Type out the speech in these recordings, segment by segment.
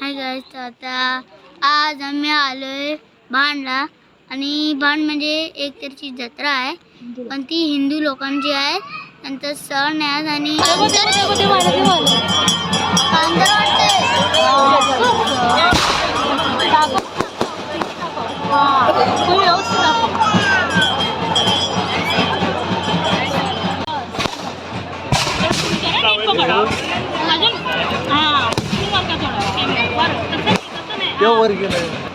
Hi guys आता आज आम्ही आलोय भांडला आणि भांड म्हणजे एक तरीची जत्रा आहे पण ती हिंदू लोकांची आहे. त्यांचा सण आहे आणि कांदा वर गेलं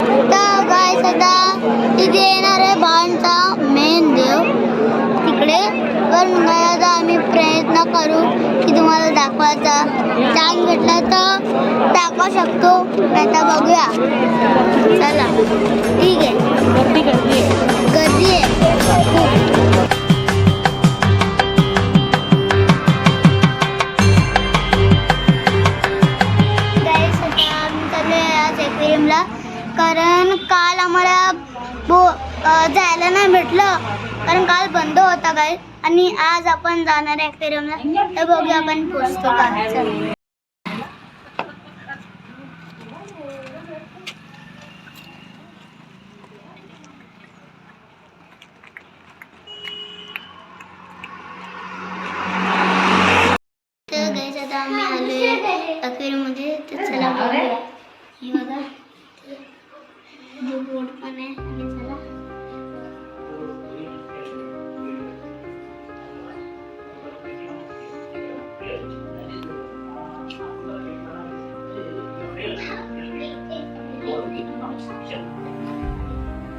तर गाय सदा तिथे येणार आहे पण काय आता आम्ही प्रयत्न करू की तुम्हाला दाखवायचा. चान्स भेटला तर दाखवू शकतो. आता बघूया. चला. ठीक आहे. गर्दी आहे. कारण काल आम्हाला बो जायला नाही भेटलं. कारण काल बंद होता काय आणि आज आपण जाणार आहे aquariumला तर बघूया आपण पोचतो का? चला. तर चला बघूया. बघा. जो पण आहे आणि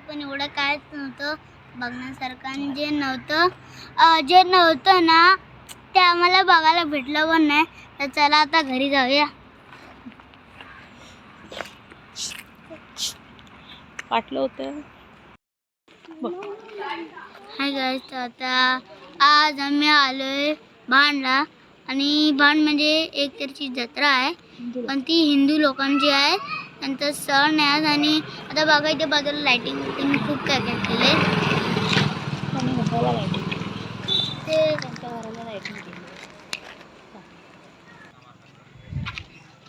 पण एवढं कायच नव्हतं बघण्यासारखं. आणि जे नव्हतं जे नव्हतं ना ते आम्हाला बघायला भेटलं पण नाही. तर चला आता घरी जाऊया. वाटलं होतं. हाय गाईज तर आता आज आम्ही आलोय भांडला आणि भांड म्हणजे एक तरीची जत्रा आहे. पण ती हिंदू लोकांची आहे. त्यांचा सण आहे आज आणि आता बघा इथे बाजूला लाइटिंग बिटिंग खूप काय काय केले. ते त्यांच्या घराला लाईटिंग केली.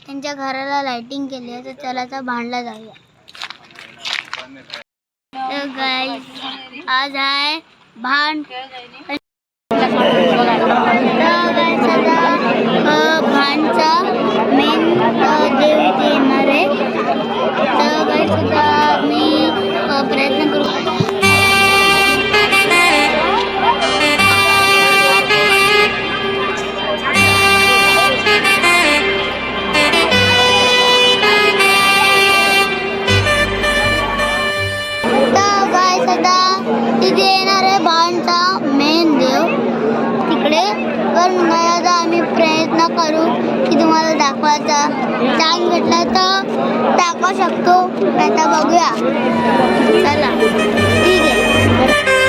त्यांच्या घराला लाइटिंग केली आहे तर चला आता भांडला जाऊया. तर गाईज आज आहे भांड. तुम्हाला दाखवायचा. टाईम भेटला तर दाखवू शकतो. आता बघूया. चला. ठीक आहे.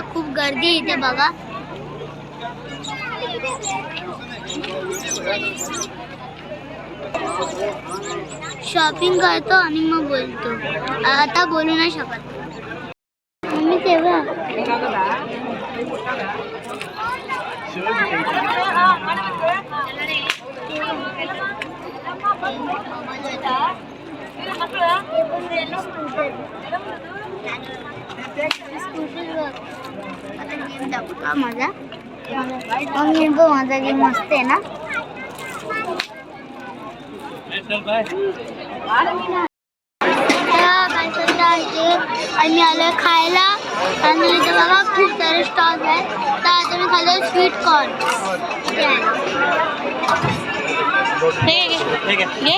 आता खूप गर्दी आहे इथे बघा. शॉपिंग करतो आणि मग बोलतो. आता बोलू नाही शकत. मम्मी तेव्हा. माझा मग मी बघ माझा गेम मस्त आहे ना आम्ही आलो खायला आणि इथे बघा खूप सारे स्टॉल आहेत तर आता मी खाल्लं स्वीट कॉर्न हे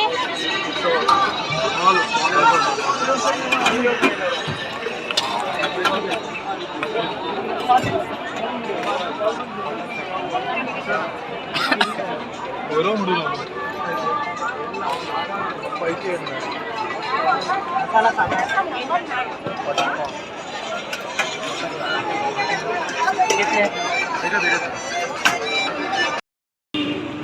घे, घे. घे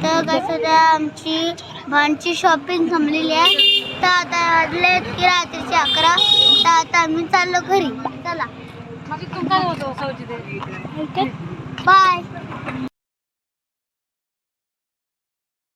तर कसं त्या आमची भांची शॉपिंग संपलेली आहे. तर आता वाजले की रात्रीचे अकरा. तर आता आम्ही चाललो घरी. चला. Bye.